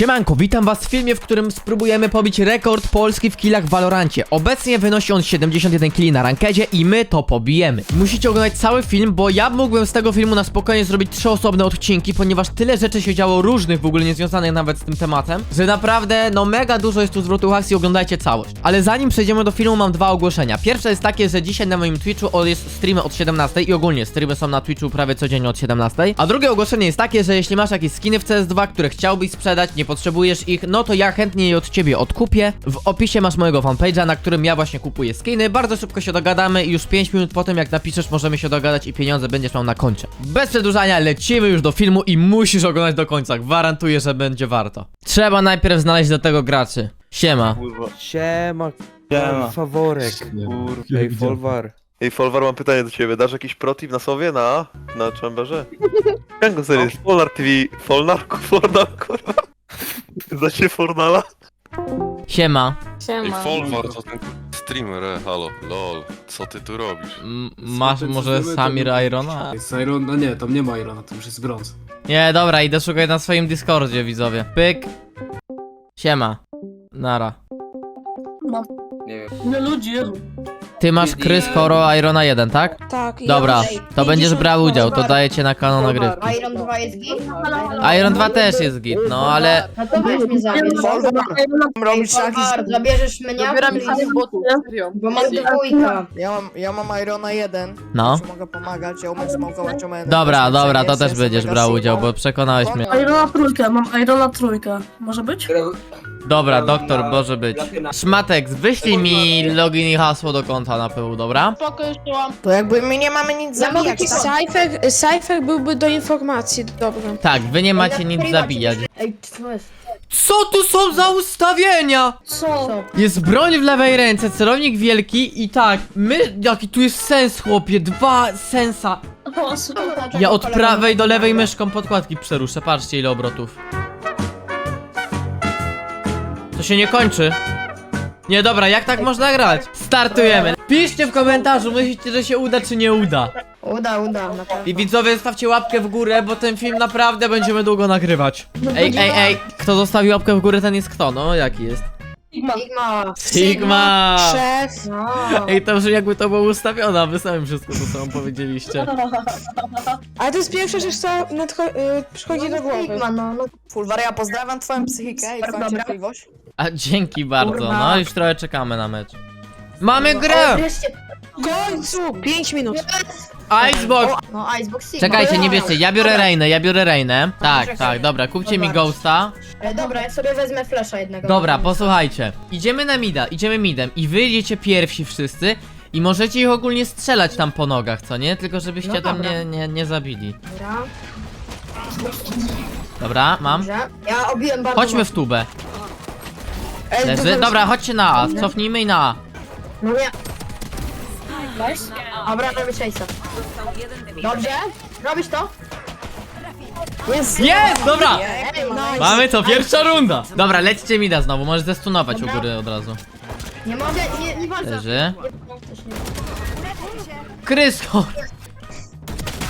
Siemanko, witam was w filmie, w którym spróbujemy pobić rekord Polski w killach w Valorancie. Obecnie wynosi on 71 killi na rankedzie i my to pobijemy. Musicie oglądać cały film, bo ja mógłbym z tego filmu na spokojnie zrobić trzy osobne odcinki, ponieważ tyle rzeczy się działo różnych, w ogóle niezwiązanych nawet z tym tematem, że naprawdę, no mega dużo jest tu zwrotów akcji, oglądajcie całość. Ale zanim przejdziemy do filmu, mam dwa ogłoszenia. Pierwsze jest takie, że dzisiaj na moim Twitchu jest streamy od 17 i ogólnie streamy są na Twitchu prawie codziennie od 17. A drugie ogłoszenie jest takie, że jeśli masz jakieś skiny w CS2, które chciałbyś sprzedać, nie potrzebujesz ich, no to ja chętnie je od ciebie odkupię. W opisie masz mojego fanpage'a, na którym ja właśnie kupuję skiny. Bardzo szybko się dogadamy i już 5 minut po tym, jak napiszesz, możemy się dogadać i pieniądze będziesz miał na koncie. Bez przedłużania, lecimy już do filmu i musisz oglądać do końca. Gwarantuję, że będzie warto. Trzeba najpierw znaleźć do tego graczy. Siema. Kurwa. Siema, Siema. faworek. Kurwa. Ej, Folwar. Ej, Folwar, mam pytanie do ciebie. Dasz jakiś protip na sobie? Na? Na chamberze? Sobie jest? Folnar TV. Folnar? Folnar, kurwa. Znacie Fornala? Siema. Ej, Siema. Folwar to ten streamer, e, halo, lol, co ty tu robisz? M masz może Samir Irona? Jest Iron, no nie, tam nie ma Irona, to już jest brąz. Nie, dobra, idę szukać na swoim Discordzie, widzowie. Pyk. Siema. Nara. No ludzie. Ty masz Krys Horo Irona 1, tak? Tak. i Dobra, ja- to będziesz brał udział, to daję cię na kanał nagrywki. Iron 2 jest git? Iron 2 też jest git, no ale... No to weź mnie zabierz. Robisz Folwar, zabierzesz mnie? Zabieram please? się bo serio. Bo mam dwójka. Ja mam, ja mam Irona 1. No. Czy mogę pomagać? Ja umiem smokować. Dobra, dobra, to też będziesz brał udział, bo przekonałeś mnie. Irona trójkę, mam Irona trójkę. Może być? Dobra, doktor, może być. Szmatek, wyślij mi login i hasło do konta na pyłu, dobra? Spoko, mam. To jakby my nie mamy nic Ja mogę zabijać, ci tak? Cypher, Cypher byłby do informacji, dobra. Tak, wy nie macie nic zabijać. Ej, co jest? Co tu są za ustawienia? Co? Jest broń w lewej ręce, celownik wielki i tak, my, jaki tu jest sens, chłopie, dwa sensa. Ja od prawej do lewej myszką podkładki przeruszę, patrzcie ile obrotów. To się nie kończy. Nie, dobra, jak tak można grać? Startujemy. Piszcie w komentarzu, myślicie, że się uda, czy nie uda. Uda, uda. na pewno. I widzowie, stawcie łapkę w górę, bo ten film naprawdę będziemy długo nagrywać. Ej, ej, ej, kto zostawił łapkę w górę, ten jest kto? No, jaki jest? Sigma. Sigma! Szef. No. Ej, to brzmi jakby to było ustawione, a wy sami wszystko to samo powiedzieliście. Ale to jest pierwsza rzecz, co nadcho- y, przychodzi do głowy. Sigma, no, no. Fulwar, ja pozdrawiam twoją psychikę i twoją cierpliwość. A dzięki bardzo, Kurwa. no już trochę czekamy na mecz. Mamy O, grę! wreszcie. W końcu! 5 minut. Icebox! No, Icebox Sigma. Czekajcie, nie bierzcie, ja biorę. Reinę, ja biorę Reinę. Tak, tak, dobra, kupcie mi. Ghosta. E, Dobra, ja sobie wezmę flasha jednego. Dobra, posłuchajcie. Idziemy na mida, idziemy midem i wy idziecie pierwsi wszyscy i możecie ich ogólnie strzelać tam po nogach, co nie? Tylko żebyście No tam dobra. nie, nie, nie zabili. Dobra, Dobra, mam. dobrze. Ja obiłem bardzo Chodźmy w tubę. Ej, Leży. Dobra, chodźcie na A, cofnijmy i na A. No nie. Dobra, robię chase'a. Dobrze? Robisz to? Jest! Jest, dobra! Ej, no. Mamy to, pierwsza runda! Dobra, lećcie mida znowu, możesz zestunować u góry od razu. Nie mogę, nie, nie walczę. Leży. Krysko!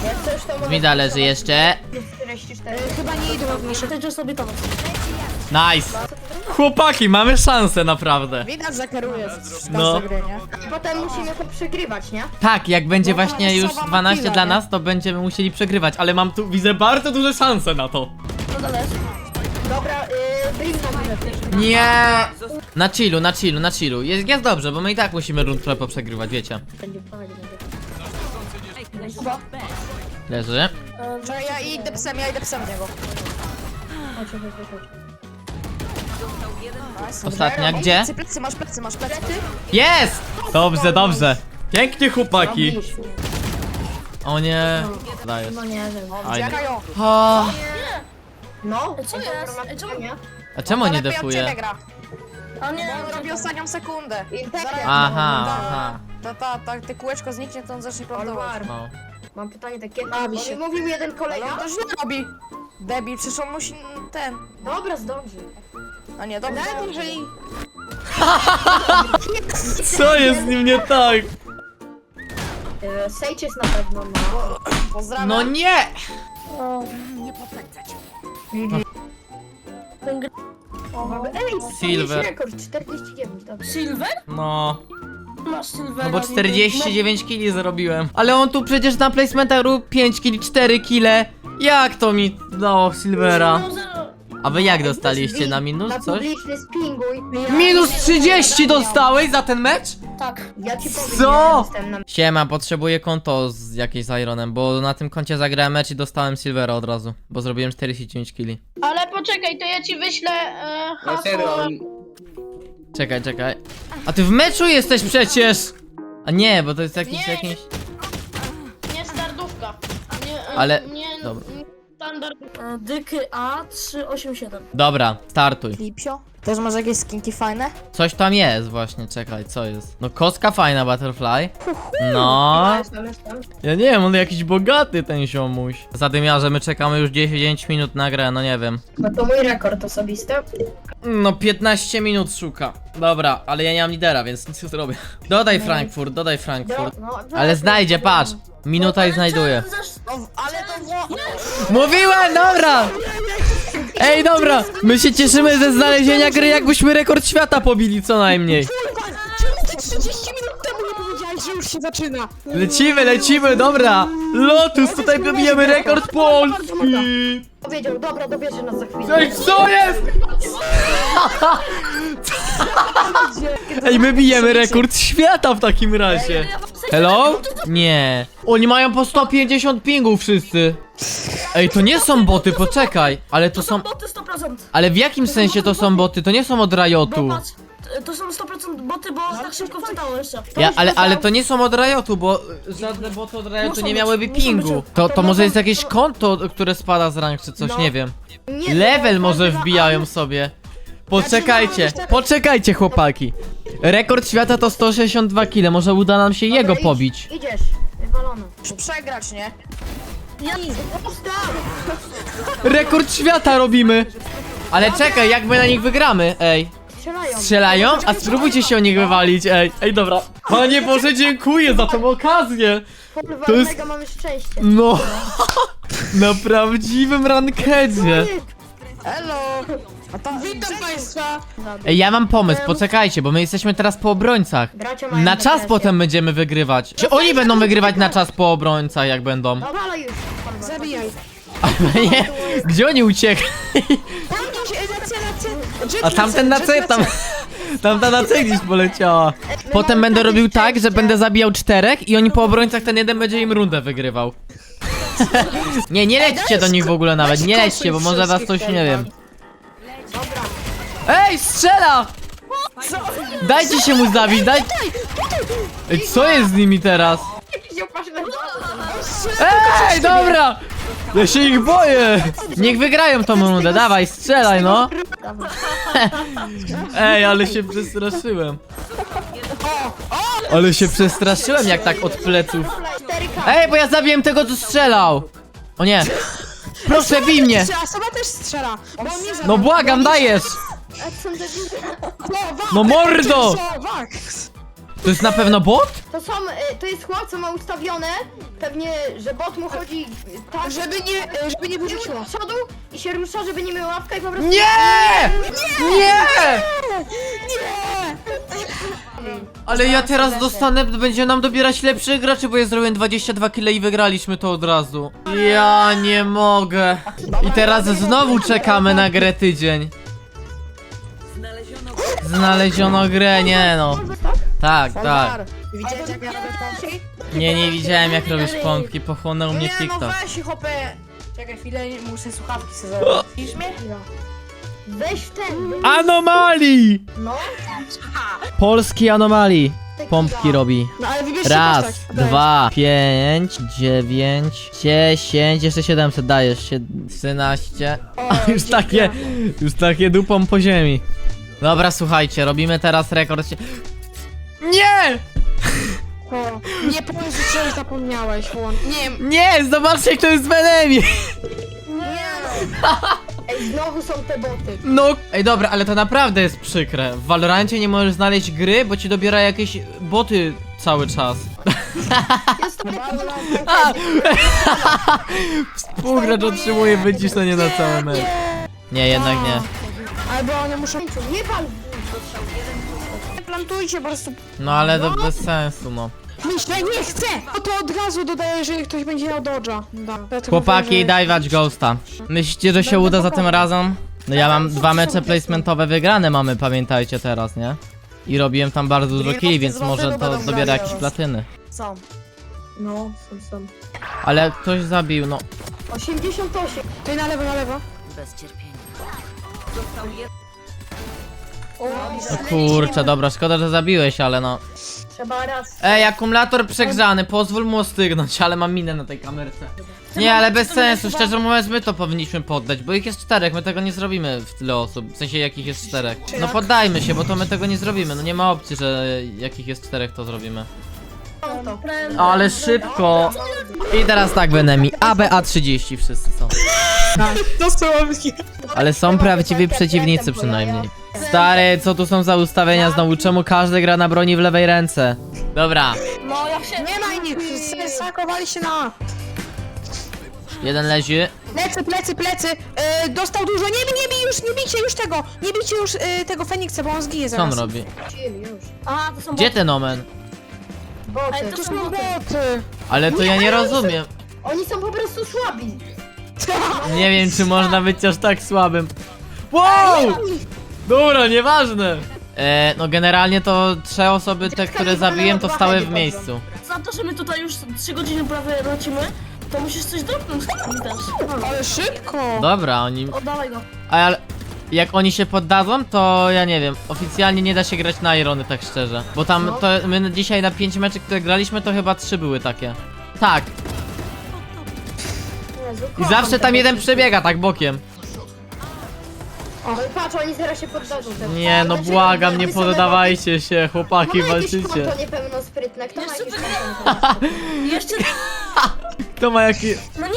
Jak coś to mogę... Mida leży jeszcze. 44. Chyba nie idą w nasze. Chcecie sobie to. Nice! Chłopaki, mamy szansę naprawdę. Widać, że kierujesz w No. gry, nie? Potem musimy to przegrywać, nie? Tak, jak będzie No to właśnie już losowa 12 makina, dla nie? nas, to będziemy musieli przegrywać, ale mam tu, widzę bardzo duże szanse na to. Dobra, yy, Brim na górze też. Nie! Na chillu, na chillu, na chillu. Jest, jest dobrze, bo my i tak musimy rund trochę poprzegrywać, wiecie. Będzie. Leży. Czekaj, ja idę psem, ja idę psem w niego. Ostatnia, gdzie? Plecy, plecy, masz plecy, masz plecy. Jest! Dobrze, dobrze. Pięknie, chłopaki. O nie. Dajesz. No nie wiem. Aj. Czekają. O, No, Co jest? Ej, czemu- nie? a czemu nie Lepiej od ciebie defuje? gra. A nie, on robi ostatnią sekundę. Zaraz- Aha, Ta- aha. Ta, ta, ta, te kółeczko zniknie, to on zacznie plantować. No. mam pytanie takie. Bawi Bo się. mi mówił jeden Ale kolega. to źle robi. Debil, przecież on musi ten. Dobra, zdąży. A nie, dobrze. jeżeli... Co jest z nim nie tak? Sage jest na pewno, no. Pozdrawiam. No nie! Ten gr... Ej, Silver. rekord 49, dobra. Silver? No, Masz Silvera. no bo 49 kili zrobiłem. Ale on tu przecież na placementaru 5 kili, 4 kile. Jak to mi dało Silvera? A wy jak dostaliście na minus Na coś? publiczny spinguj. Minus 30 dostałeś za ten mecz? Tak. Ja ci powiem, Co? ja jestem na Siema, potrzebuję konto z jakimś Ironem, bo na tym koncie zagrałem mecz i dostałem Silvera od razu, bo zrobiłem 49 kili. Ale poczekaj, to ja ci wyślę e, No serio, hasło. on... Czekaj, czekaj. A ty w meczu jesteś przecież! A nie, bo to jest jakiś Nie. jakiś... Nie standówka. Ale- Nie, dobra. Standard. E, Dyky A387. Dobra, startuj. Lipsio? Też masz jakieś skinki fajne? Coś tam jest właśnie, czekaj, co jest? No kostka fajna, Butterfly. No, Jestem, jestem. ja nie wiem, on jakiś bogaty ten ziomuś. Zadymiarze, my czekamy już 10 minut na grę, no nie wiem. No to mój rekord osobisty. No 15 minut szuka. Dobra, ale ja nie mam lidera, więc nic nie zrobię. Dodaj Frankfurt, dodaj Frankfurt. No, Ale znajdzie, patrz. Minuta i znajduje. ale to było... Mówiłem, dobra! Ej, dobra! My się cieszymy ze znalezienia gry, jakbyśmy rekord świata pobili co najmniej. Czemu ty 30 minut temu nie powiedziałeś, że już się zaczyna? Lecimy, lecimy, dobra! Lotus, tutaj pobijemy rekord Polski! Powiedział, dobra, dobierze nas za chwilę. Ej, co jest? Ej, my bijemy rekord świata w takim razie. Hello? Nie. Oni mają po 150 pingów wszyscy. Ej, to nie są boty, poczekaj. Ale to są... Boty 100%. Ale w jakim sensie to są boty? To nie są od Bo Riotu. patrz, t- to są 100% boty, bo tak szybko wczytało jeszcze. Ja, ale, ale to nie są od Riotu, bo y, żadne boty od Riotu Muszą nie być, miałyby muszą pingu. być. To, to może jest jakieś konto, które spada z rank czy coś, No. nie wiem. Nie, Level może wbijają sobie. Poczekajcie, no, poczekajcie chłopaki. Rekord świata to 162 kg, może uda nam się jego pobić. Idziesz, wywalony. Przegrać, nie? Rekord świata robimy. Ale czekaj, jak my na nich wygramy, ej. Strzelają. Strzelają? A spróbujcie się o nich wywalić, ej. Ej, dobra. Panie Boże, dziękuję za tą okazję. Kurwa, to jest- mega mamy szczęście. No. Na prawdziwym rankedzie. Hello! A tam Witam państwa! Ej, ja mam pomysł, poczekajcie, bo my jesteśmy teraz po obrońcach. Bracia mają Na czas depresję. potem będziemy wygrywać. Czy oni będą wygrywać na czas po obrońcach, jak będą? Dobra, ale już. kurwa. Zabijaj. Nie, gdzie oni uciekli? Tam gdzieś, e, na C, na C. Jet A tamten na C, tam... Tamta na C gdzieś poleciała. Potem będę robił tak, że będę zabijał czterech i oni po obrońcach ten jeden będzie im rundę wygrywał. Nie, nie lećcie do nich w ogóle nawet, nie lećcie, bo może was coś nie wiem. Ej, strzela! Dajcie się mu zabić, daj... Ej, co jest z nimi teraz? Ej, dobra! Ja się ich boję! Niech wygrają tą rundę, dawaj, strzelaj no! Ej, ale się przestraszyłem. Ale się przestraszyłem jak tak od pleców. 4K. Ej, bo ja zabiłem tego, co strzelał! O nie! Proszę, bij mnie! A Soba też strzela. Bo on mnie zabił. No błagam, dajesz! No mordo! To jest na pewno bot? To są, y, to jest chłop, co ma ustawione, pewnie, że bot mu chodzi tak, Żeby nie, e, żeby nie wyrzuciło. do przodu i się rusza, żeby nie miał łapka i po prostu... Nie! Nie! Ale ja teraz dostanę, będzie nam dobierać lepszych graczy, bo ja zrobiłem 22 kg i wygraliśmy to od razu. Ja nie mogę. I teraz znowu czekamy na grę tydzień. Znaleziono grę, nie no. Tak, tak. Widziałeś jak ja robię pompki? Nie, nie widziałem jak robisz pompki, pochłonął mnie Nie no TikTok. weź chłopie! Czekaj chwilę, muszę słuchawki sobie zabrać. Widzisz mnie? Weź w ten, weź- Anomalii! no. Polski anomalii. Pompki robi. No ale Raz. Dajesz. dwa, pięć, dziewięć, dziesięć, jeszcze 700 dajesz, 13. O, Już takie, już takie dupą po ziemi. Dobra, słuchajcie, robimy teraz rekord. Nie! O, nie powiem, że coś zapomniałeś, Łon. Nie, Nie, zobaczcie kto jest w enemy! Ej, znowu są te boty. No, ej dobra, ale to naprawdę jest przykre. W Valorancie nie możesz znaleźć gry, bo ci dobiera jakieś boty cały czas. Jest to A! Współgracz otrzymuje wyciszenie na cały mecz. Nie, jednak nie. Albo one muszą... Nie pal! Nie plantujcie po prostu. No ale to bez sensu, no. Myślę, nie chcę! No to od razu dodaję, jeżeli ktoś będzie miał dodża. Da. Chłopaki, że- daj wać Ghosta. Myślicie, że się uda za tym razem? No ja mam dwa mecze placementowe wygrane mamy, pamiętajcie teraz, nie? I robiłem tam bardzo dużo killi, więc może to dobiera jakieś platyny. Są. No, są, są. Ale ktoś zabił, no. 88. Ty na lewo, na lewo. No kurczę, dobra, szkoda, że zabiłeś, ale no. Trzeba raz. Ej, akumulator przegrzany, pozwól mu ostygnąć, ale mam minę na tej kamerce. Nie, ale bez sensu, szczerze mówiąc, my to powinniśmy poddać, bo ich jest czterech, my tego nie zrobimy w tyle osób, w sensie jakich jest czterech. No poddajmy się, bo to my tego nie zrobimy, no nie ma opcji, że jakich jest czterech to zrobimy. Ale szybko! I teraz tak, Benemi, ABA30 wszyscy są. Dostałam Ale są prawdziwi przeciwnicy przynajmniej. Stary, co tu są za ustawienia znowu? Czemu każdy gra na broni w lewej ręce? Dobra, No, ja się... Nie ma ich! Sakowali się na A. jeden leży. Plecy, plecy, plecy! E, dostał dużo. Nie bij, nie bij już, nie bijcie już tego! Nie bijcie już e, tego Feniksa, bo on zginie Co on zaraz. robi? Aha, to są Gdzie ten omen? Boty. Ale To to są są boty. boty! Ale to ja nie rozumiem. Oni są po prostu słabi. Nie wiem, czy można być aż tak słabym. Wow! Dobra, nieważne. E, no generalnie to trzy osoby, te, które zabiłem, to stały w miejscu. Za to, że my tutaj już 3 godziny prawie lecimy, to musisz coś dropnąć też. Ale szybko! Dobra, oni... Oddawaj go. Ale jak oni się poddadzą, to ja nie wiem. Oficjalnie nie da się grać na Irony, tak szczerze. Bo tam to my dzisiaj na 5 meczy, które graliśmy, to chyba 3 były takie. Tak. Jezu, I kocham zawsze tam jeden przebiega tak bokiem. No i patrz, oni zaraz się poddadzą. Ten. Nie, no Znaczy, błagam, nie poddawajcie się, chłopaki, Kto ma jakieś walczycie. konto niepełnosprytne? Kto ma Jeszcze jakieś konto? Jeszcze... Kto ma jaki... No nie!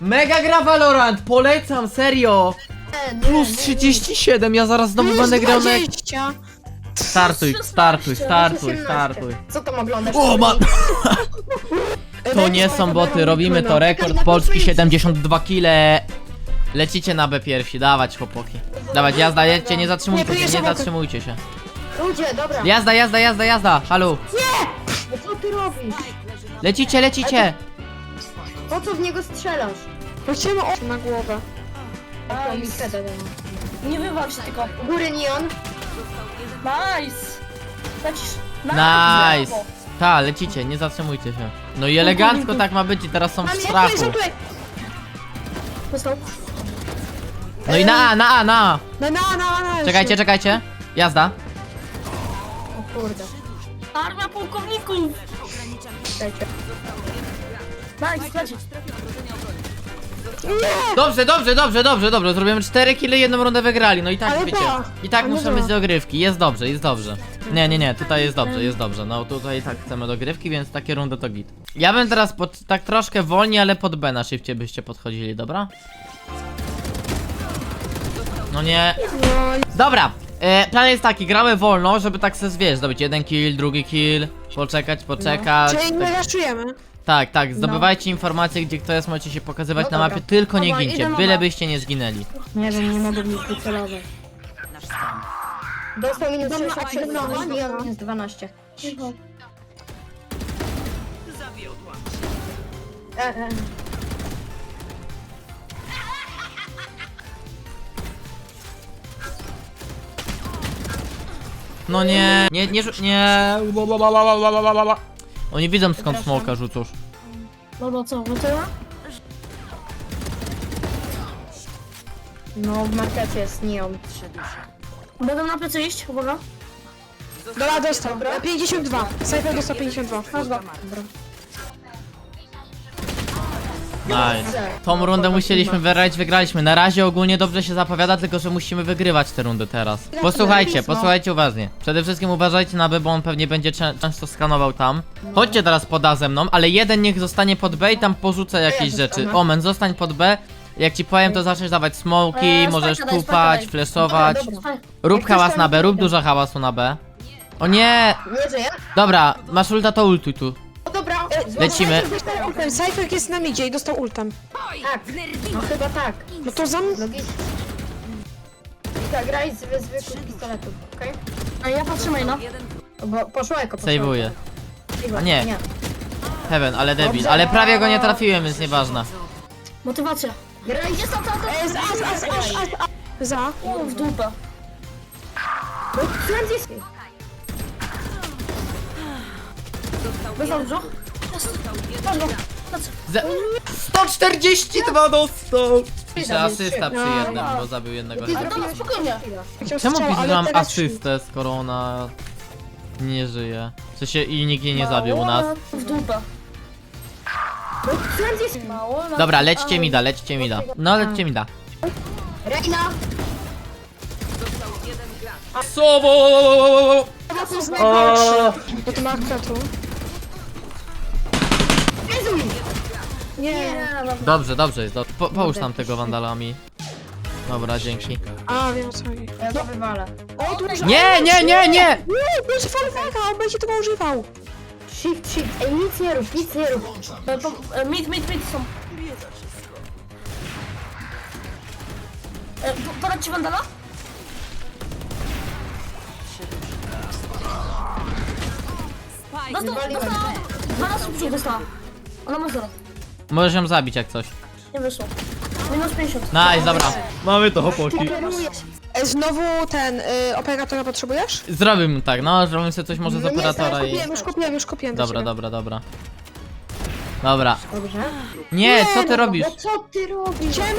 Mega gra Valorant, polecam, serio! Nie, Plus nie, 37, ja zaraz znowu będę grał na... 20! Startuj, startuj, startuj, 18. startuj. Co tam oglądasz? O, ma... To nie są boty, robimy to, rekord polski 72 kile. Lecicie na B pierwsi, dawać chłopaki. Dawać, jazda, jedźcie, nie zatrzymujcie się, nie zatrzymujcie się. Ludzie, dobra. Jazda, jazda, jazda, jazda, halo. No co ty robisz? Lecicie, lecicie. Po co w niego strzelasz? Chciałem o... na głowę. Taką mi dałem. Nie wywal się tylko. U góry neon. Nice! Lecisz. Nice. Ta, lecicie, nie zatrzymujcie się. No i elegancko tak ma być i teraz są w strachu. Dostał. No i na A, na A, na A. Na, na, na, na, Czekajcie, czekajcie. Jazda. O kurde. Armia pułkowników! Czekajcie. Nice, lecisz. Dobrze, dobrze, dobrze, dobrze, dobrze. Zrobimy 4 kile jedną rundę wygrali. No i tak Ale wiecie. ba. I tak Ale muszą ba. być dogrywki. Jest dobrze, jest dobrze. Nie, nie, nie, tutaj jest dobrze, jest dobrze. No tutaj tak chcemy dogrywki, więc takie rundy to git. Ja bym teraz pod, tak troszkę wolniej, ale pod B na szybcie byście podchodzili, dobra? No nie. Dobra. E, plan jest taki, gramy wolno, żeby tak se wiesz, zdobyć jeden kill, drugi kill, poczekać, poczekać. Czyli nie raszujemy. Tak, tak, zdobywajcie informacje, gdzie kto jest, możecie się pokazywać No na dobra. mapie, tylko nie Dobra, gincie, idę na byle mapę. byście nie zginęli. Nie wiem, nie mogę w nich wycelować. Dostał minus Dobra, 66, dobra, no, dobra. neon minus 12. E, e. No nie, nie, nie, rzu- nie. Oni widzą skąd smoka rzucasz. Dobra, co, gotowa? No, w markecie jest neon. Będę na plecy iść, uwaga. Dobra, dostał. 52. Cypher dostał 52. Nice. Tą rundę musieliśmy wygrać, wygraliśmy. Na razie ogólnie dobrze się zapowiada, tylko że musimy wygrywać tę rundę teraz. Posłuchajcie, posłuchajcie uważnie. Przede wszystkim uważajcie na B, bo on pewnie będzie czę- często skanował tam. Chodźcie teraz pod A ze mną, ale jeden niech zostanie pod B i tam porzuca jakieś rzeczy. Omen, zostań pod B. Jak ci powiem, to zaczniesz dawać smoki, Eee, możesz spajka daj, tupać, spajka daj. flashować. Dobra, Rób Jak hałas tam na B, rób dużo hałasu na B. O nie! Dobra, masz ulta to ultuj tu. O dobra. Lecimy. Cypher jest na midzie i dostał ultem. Tak. No chyba tak. No to zam... Logicznie. Monika, graj z zwykłych pistoletów, okej? A ja patrzę maina. Bo poszło jako poszło. Sejwuję. A nie. nie. Heaven, ale debil. Ale prawie go nie trafiłem, więc nieważne. Motywacja. Graj Jest tam, tam, tam. As, as, as, as, as, as. Za. O, w dupę. No, go. Patrz. Ze 142 dostał! Pisze asysta przy No. jednym, bo zabił jednego Ty heada. spokojnie. Chciał Czemu strzał, ale teraz asystę, skoro ona nie żyje? W sensie i nikt jej nie zabił u nas. W dupę. Mało. na- Dobra, lećcie mi da, lećcie mi da. No lećcie mi da. Reina! Sobo! To jest najgorsze. Bo to ma kwiatu. Nie. Nie, no. Dobrze, dobrze jest. dobrze. Po, połóż tam tego wandalami. Dobra, dzięki. A, wiem co chodzi. Ja go wywalę. O, dużo. Nie, nie, nie, nie! Nie, będzie falfaka, on będzie tego używał. Shift, shift. Ej, nic nie rób, nic nie rób. E, Mid, mid, mid są. E, po- Podać ci wandala? Dostał, Wywaliłem. dostała. 12 przód dostała. Ona ma 0. Możesz ją zabić jak coś. Nie wyszło. Minus 50. Nice, dobra. Mamy to, chłopaki. E, Znowu ten, y, operatora potrzebujesz? Zrobimy tak, no, zrobimy sobie coś może z No nie, operatora i... Kupiłem, już kupiłem, już kupiłem do Dobra, ciebie. dobra, dobra. Dobra. Dobrze. Nie, co ty robisz? No co ty robisz? Chciałem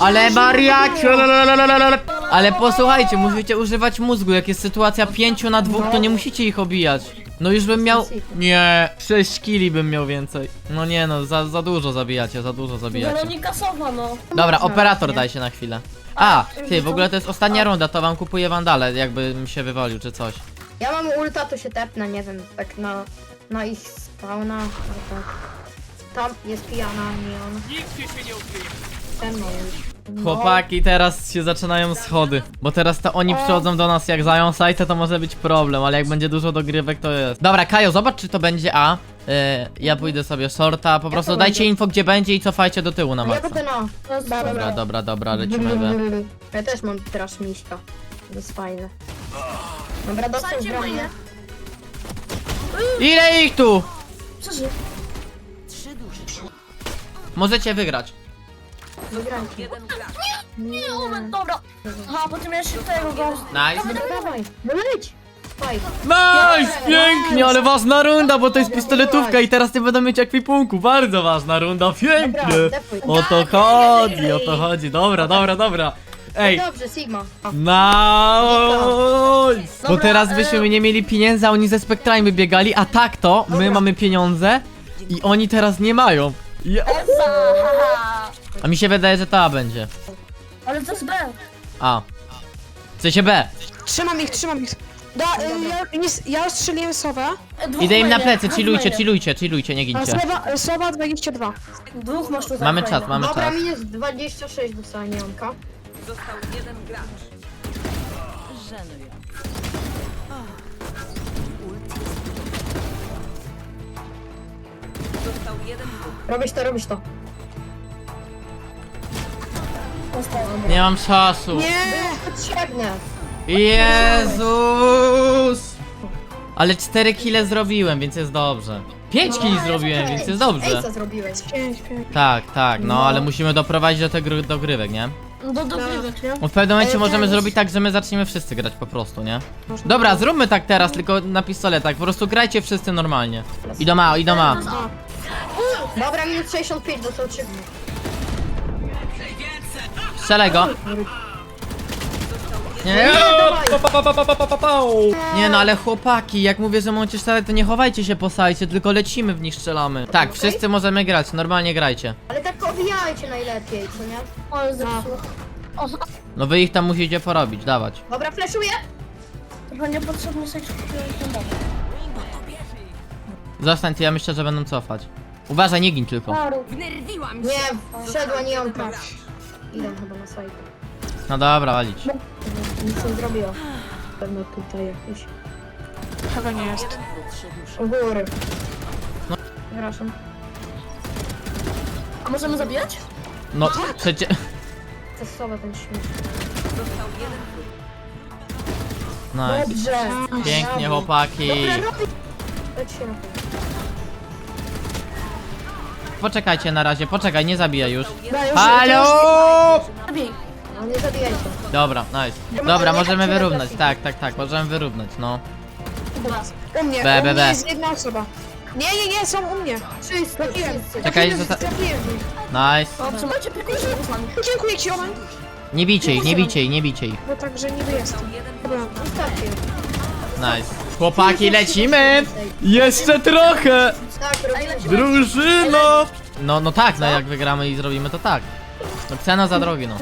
Ale lalalala. Ale posłuchajcie, musicie używać mózgu. Jak jest sytuacja 5 na 2, to nie musicie ich obijać. No już bym miał. Nie, 6 kili bym miał więcej. No nie no, za, za dużo zabijacie, za dużo zabijacie. Weronika Sowa, no. Dobra, operator daj się na chwilę. A, ty, w ogóle to jest ostatnia runda, to wam kupuję wandale, jakby mi się wywalił czy coś. Ja mam ulta, to się tepnę, nie wiem, tak na, na ich spawna. tak. Tam jest pijana, nie on. Nikt się nie ukryje. Ten. No. Chłopaki, teraz się zaczynają schody. Bo teraz to oni przychodzą do nas, jak zajął sajtę, to może być problem, ale jak będzie dużo dogrywek, to jest. Dobra, Kajo, zobacz, czy to będzie A. Yy, ja pójdę sobie shorta, po prostu dajcie będzie? info, gdzie będzie i cofajcie do tyłu na Ja maksa. będę na. To jest Dobra, dobra, dobra, lecimy B. Ja też mam teraz miśka. To jest fajne. Dobra, dostał Słuchajcie, moje. Ile ich tu? Przeżyj. Możecie wygrać. Wygrajcie. Nie, moment, dobra. Aha, potem jeszcze tego go. Nice. Dobra, dawaj. No leć. Spike. Nice, pięknie, ale ważna runda, bo to jest pistoletówka i teraz nie będą mieć ekwipunku. Bardzo ważna runda, pięknie. O to chodzi, o to chodzi. Dobra, dobra, dobra. Ej, Dobrze, Sigma. Nice! Bo teraz byśmy nie mieli pieniędzy, a oni ze spektrami by biegali, a tak to my mamy pieniądze i oni teraz nie mają. Ja- Haha. A mi się wydaje, że ta będzie. Ale to jest B. A. W sensie B. Trzymam ich, trzymam ich. Da, y, ja, nie, ja strzeliłem sowę. E, dwóch Idę im na plecy, dwóch chillujcie, mainie. chillujcie, chillujcie, nie A gincie. sowa, sowa 22. Dwóch masz tutaj. Mamy czas, mamy Dobra, czas. minus 26 dostała nieonka. Robisz to, robisz to. Nie mam czasu. Nie! Potrzebne. Jezus! Ale 4 kile zrobiłem, więc jest dobrze. 5 kili zrobiłem, więc jest dobrze. Ej, co zrobiłeś? 5, 5. Tak, tak, no ale musimy doprowadzić do tego dogrywek, nie? Do dogrywek, nie? Bo w pewnym momencie Ale możemy teraz- zrobić tak, że my zaczniemy wszyscy grać po prostu, nie? Dobra, zróbmy tak teraz, tylko na pistoletach. Po prostu grajcie wszyscy normalnie. Idą ma, idą ma. Dobra, minus 65 dostał 3. Strzelaj go. Nie, pa, pa, pa, pa, pa, pa, pa, pa. nie no, ale chłopaki, jak mówię, że możecie strzelać, to nie chowajcie się po sajcie, tylko lecimy w nich, strzelamy. Tak, wszyscy możemy grać, normalnie grajcie. Ale tak owijajcie najlepiej, co nie? O, zepsuł. No wy ich tam musicie porobić, dawać. Dobra, flashuję. trochę niepotrzebny seks kupiłem ten dom. Zostań ty, ja myślę, że będą cofać. Uważaj, nie gin tylko. Paru. Nie, wszedła nieonka. Idę chyba na sajt. No dobra, walić. Nic nie zrobiła. Pewno tutaj jakiś. Chyba nie jest. U góry. No. Przepraszam. A możemy zabijać? No, przecież... To słowa ten śmiech. Nice. Dobrze. Pięknie, chłopaki. Dobra, robi. Leć się na Poczekajcie na razie, poczekaj, nie zabijaj już. Halo! Zabij. No nie zabijajcie. Dobra, nice. Dobra, możemy wyrównać, tak, tak, tak, możemy wyrównać, no. U mnie, Be, u be, mnie be. jest jedna osoba. Nie, nie, nie, są u mnie. Wszyscy. Czekaj, Trafiłem, zosta- trafiłem w nich. Nice. O, trzymajcie nami. Dziękuję ci, Oman. Nie bijcie ich, nie bijcie ich, nie bijcie ich. Bo także niby jestem. Dobra. Zostawcie. Nice. Chłopaki, lecimy! Jeszcze trochę! Tak, robimy. Drużyno! No, no tak, no jak wygramy i zrobimy to tak. No cena za drogi, no.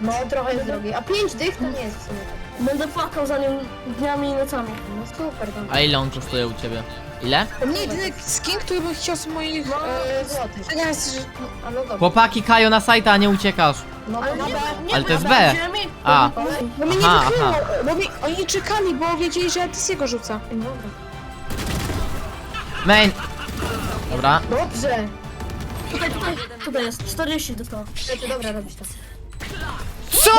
No trochę jest drogi. A pięć dych to nie jest w sumie. Będę płakał za nim dniami i nocami. No super, no. A ile on kosztuje u ciebie? Ile? U mnie jedyny skin, który bym chciał z moich... E, E, złotych. z- jest, że... A no dobra. Chłopaki, Kajo na sajta, a nie uciekasz. No to Ale nie, B. nie Ale to jest B. A, Bo mnie nie wykryło, bo mi, oni czekali, bo wiedzieli, że ja Tisiego rzucę. Dobra. main. Dobra. Dobrze. Tutaj, tutaj, tutaj jest. 40 dostała. Dobra, robisz to. Co?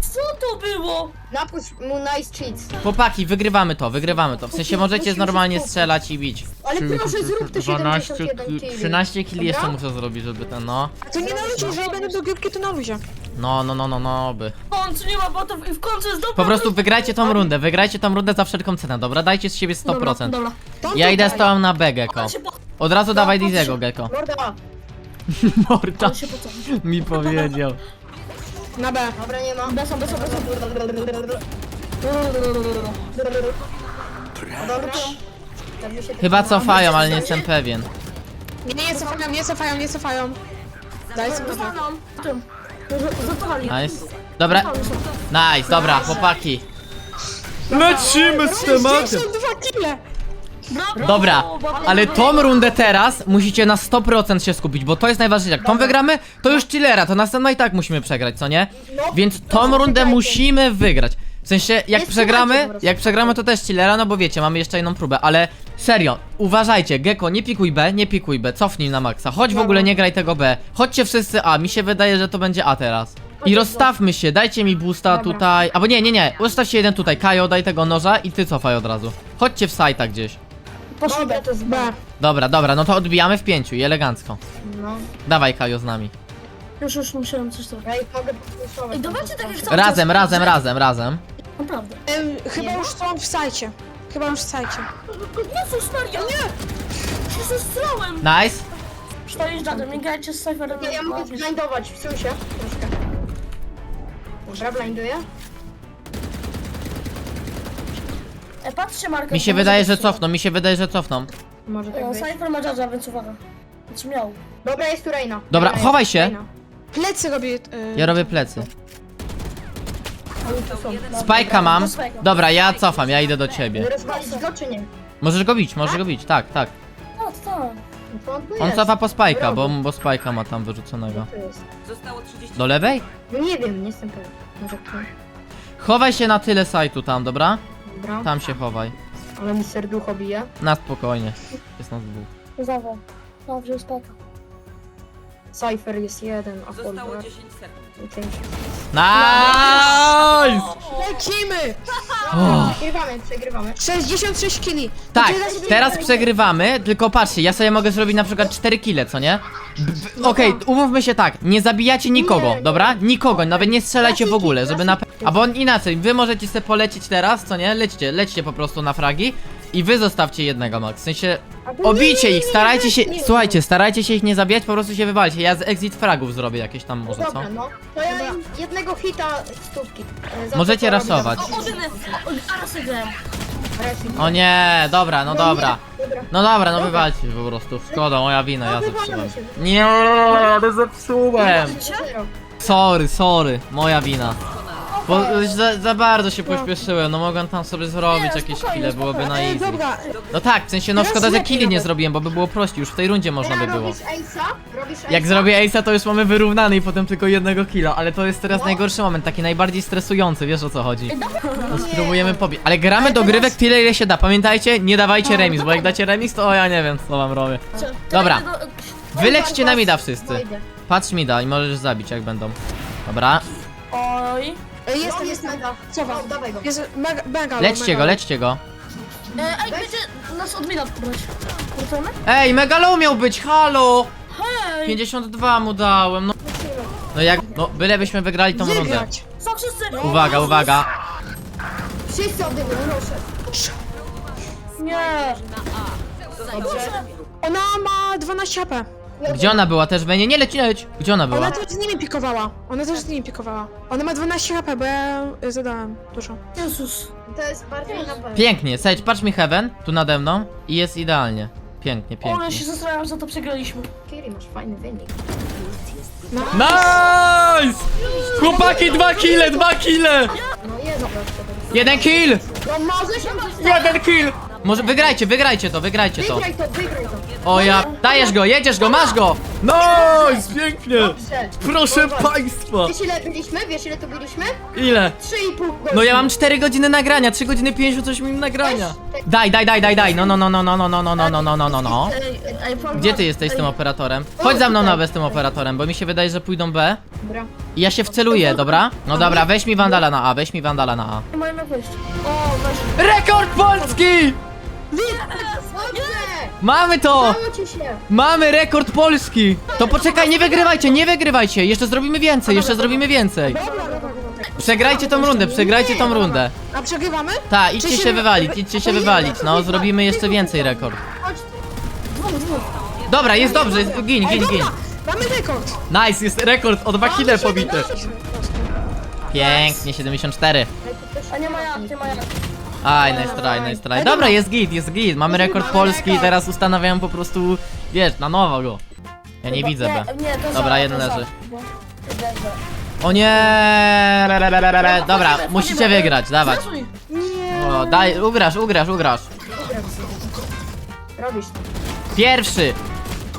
Co to było? Napuść mu nice cheats. Chłopaki, wygrywamy to, wygrywamy to. W sensie możecie normalnie strzelać i bić. Ale proszę, zrób te 71 ki- killi. 13 13 killi jeszcze muszę zrobić, żeby ten, no. A to nie na luzie, jeżeli będę do gierki, to na luzie. No, no, no, no, no, by. W końcu nie ma botów i w końcu jest dobra. Po prostu wygrajcie tą rundę, wygrajcie tą rundę za wszelką cenę, dobra? Dajcie z siebie 100%. Dobra, dobra. Ja idę z tobą na B, Gecko. On się po... Od razu dawaj Dizego, Gecko. Morda. Morda On się mi powiedział. Na B. Dobra, nie ma. Besą, besą, besą. Dobra. Pewnie się Chyba cofają, ale nie jestem pewien. Nie, nie cofają, nie cofają, nie cofają. Daj sobie Dostaną. Tym. Zatowali. Nice. Dobra, nice, dobra, chłopaki. Lecimy z tematem. Dobra, ale tą rundę teraz musicie na 100% się skupić, bo to jest najważniejsze. Jak tą wygramy, to już chillera, to następną i tak musimy przegrać, co nie? Więc tą rundę musimy wygrać. W sensie, jak Nie przegramy, słuchajcie po prostu. jak przegramy to też chillera, no bo wiecie, mamy jeszcze jedną próbę, ale serio, uważajcie, Gecko, nie pikuj B, nie pikuj B, cofnij na maksa, chodź w ogóle nie graj tego B, chodźcie wszyscy A, mi się wydaje, że to będzie A teraz. I rozstawmy się, dajcie mi boosta Dobra. tutaj, albo nie, nie, nie, ustaw się jeden tutaj, Kajo, daj tego noża i ty cofaj od razu. Chodźcie w sajta gdzieś. Dobra, B. to jest B. Dobra, dobra, no to odbijamy w pięciu i elegancko. No. Dawaj Kajo z nami. Już, już musiałem coś to. Ja ich mogę podpuszczować. Ej, dawajcie tak jak Razem, razem, razem, razem. Naprawdę. Chyba już są w sajcie. Chyba już w sajcie. Jezus Maria! Nie! Się zestrałem! Nice. Stoisz dadem, nie grajcie z Cypherem. Nie, ja mogę blindować, wsuń się. Troszkę. Dobra, blinduję. E, patrzcie Marka. Mi się wydaje, że cofną, mi się wydaje, że cofną. Może tak E, być. Cypher ma judge'a, więc uwaga. Znaczy miał. Dobra, jest tu Reina. Dobra, Reina chowaj się. Reina. Plecy robię. Yy, Ja robię plecy. Spajka mam. Dobra, ja cofam, ja idę do ciebie. Rozwalić go czy nie? Możesz go bić, możesz go bić, tak, tak. No, tak. No to on tu On jest. cofa po spajka, bo, bo spajka ma tam wyrzuconego. Tu jest. Do lewej? No nie wiem, nie jestem pewien. Może tu. Chowaj się na tyle sajtu tam, dobra? Dobra. Tam się chowaj. Ale mi serducho bije. Na spokojnie. Jest nas dwóch. Zawał. No, wziął spajka. Cypher jest jeden, a Zostało 10 sekund. Nice! Lecimy! Przegrywamy, przegrywamy. 66 kili. Tak, teraz przegrywamy, tylko patrzcie, ja sobie mogę zrobić na przykład 4 kile, co nie? B- b- Okej, umówmy się tak, nie zabijacie nikogo, Nie, nie. dobra? Nikogo, nawet nie strzelajcie w ogóle, żeby na... Albo inaczej, wy możecie sobie polecieć teraz, co nie? Lećcie, lećcie po prostu na fragi i wy zostawcie jednego max, w sensie... Obijcie ich, starajcie się, słuchajcie, starajcie się ich nie zabijać, po prostu się wywalcie, ja z exit fragów zrobię jakieś tam może, co? Dobra, no. To ja im jednego hita stówki. E, za Możecie to, co robię. rasować. O! O. Racing. Nie, dobra, no No dobra. No dobra, no wywalcie się po prostu. Szkoda, moja wina, ja No, wywalamy zepsułem. się. Nie, ale zepsułem. Zero. Sorry, sorry, moja wina. Bo za, za bardzo się pośpieszyłem, no mogłem tam sobie zrobić Nie, jakieś spokojnie, chwile, byłoby na Ej, easy. dobra, No tak, w sensie no Teraz szkoda, że lepiej killi nie zrobiłem, bo by było prościej, już w tej rundzie można by było. robisz Ace'a? Robisz Ace'a? Jak zrobię ace'a, to już mamy wyrównany i potem tylko jednego killa, ale to jest teraz No. najgorszy moment, taki najbardziej stresujący, wiesz o co chodzi. No spróbujemy pobić. Ale gramy do grywek tyle ile się da, pamiętajcie, nie dawajcie remis, bo jak dacie remis, to o, ja nie wiem co wam robię. Dobra. Wylećcie na mida No wszyscy. Patrz mida i możesz zabić jak będą. Dobra. do- Oj. E, Jest, No, jest, mega. Cofa. No, dawaj go. Jest mega, mega. Lećcie mega. go, lećcie go. E, ej, będzie nas od mina brać. Ej, Megalo miał być, halo! Hej! 52 mu dałem, no. No jak, no byle byśmy wygrali tą rundę. Wygrać. Co wszyscy? Uwaga, uwaga. Wszyscy proszę. Nie! Dobrze. Ona ma 12 HP. Gdzie ona była też? Będzie nie leć, nie leć. Gdzie ona była? Ona też z nimi pikowała. Ona też z nimi pikowała. Ona ma 12 HP, bo ja y, zadałem dużo. Jezus. To jest bardziej na pewno. Pięknie, Sage, patrz mi Heaven, tu nade mną i jest idealnie. Pięknie, O, ja pięknie. się zastanawiam, że to przegraliśmy. Kiri, masz fajny wynik. Nice! Chłopaki, dwa kile, dwa kile! No prosto. Jeden kill! No możesz, Jeden kill! Może wygrajcie, wygrajcie to, wygrajcie to. wygraj to, wygraj to. O ja, dajesz go, jedziesz go, masz go! Nice, pięknie! Dobrze. Proszę państwa! Wiesz ile byliśmy? Wiesz ile tu byliśmy? Ile? 3,5 godziny. No ja mam 4 godziny nagrania, 3 godziny 58 minut nagrania. Daj, daj, daj, daj, daj, no, no, no, no, no, no, no, no, no, no, no, no, no, no. Gdzie ty jesteś z tym operatorem? Chodź za mną na B z tym operatorem, bo mi się wydaje, że pójdą B. Dobra. I ja się wceluję, dobra? No dobra, weź mi Wandala na A, weź mi Wandala na A. O, weź. Rekord Polski! Dobrze! Mamy to! Udało ci się! Mamy rekord Polski! To poczekaj, nie wygrywajcie, nie wygrywajcie! Jeszcze zrobimy więcej, jeszcze zrobimy więcej. Przegrajcie tą rundę, przegrajcie tą rundę. A przegrywamy? Ta, idźcie się wywalić, idźcie się wywalić. No, zrobimy jeszcze więcej rekord. Chodź, Dobra, jest dobrze, jest, gin, Ej, gin, gin. dobra! Mamy rekord! Nice, jest rekord o 2 kile pobity. Pięknie, 74. A nie ma jak, nie ma jak. Aj, nice try, nice try. Dobra, jest git, jest git. Mamy rekord polski, teraz ustanawiam po prostu, wiesz, na nowo go. Ja nie widzę B. Dobra, jeden leży. O nie! Dobra, musicie wygrać, dawać. O, daj, ugrasz, ugrasz, ugrasz. robisz to. Pierwszy!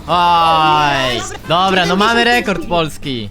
Oj! Dobra, no mamy rekord polski.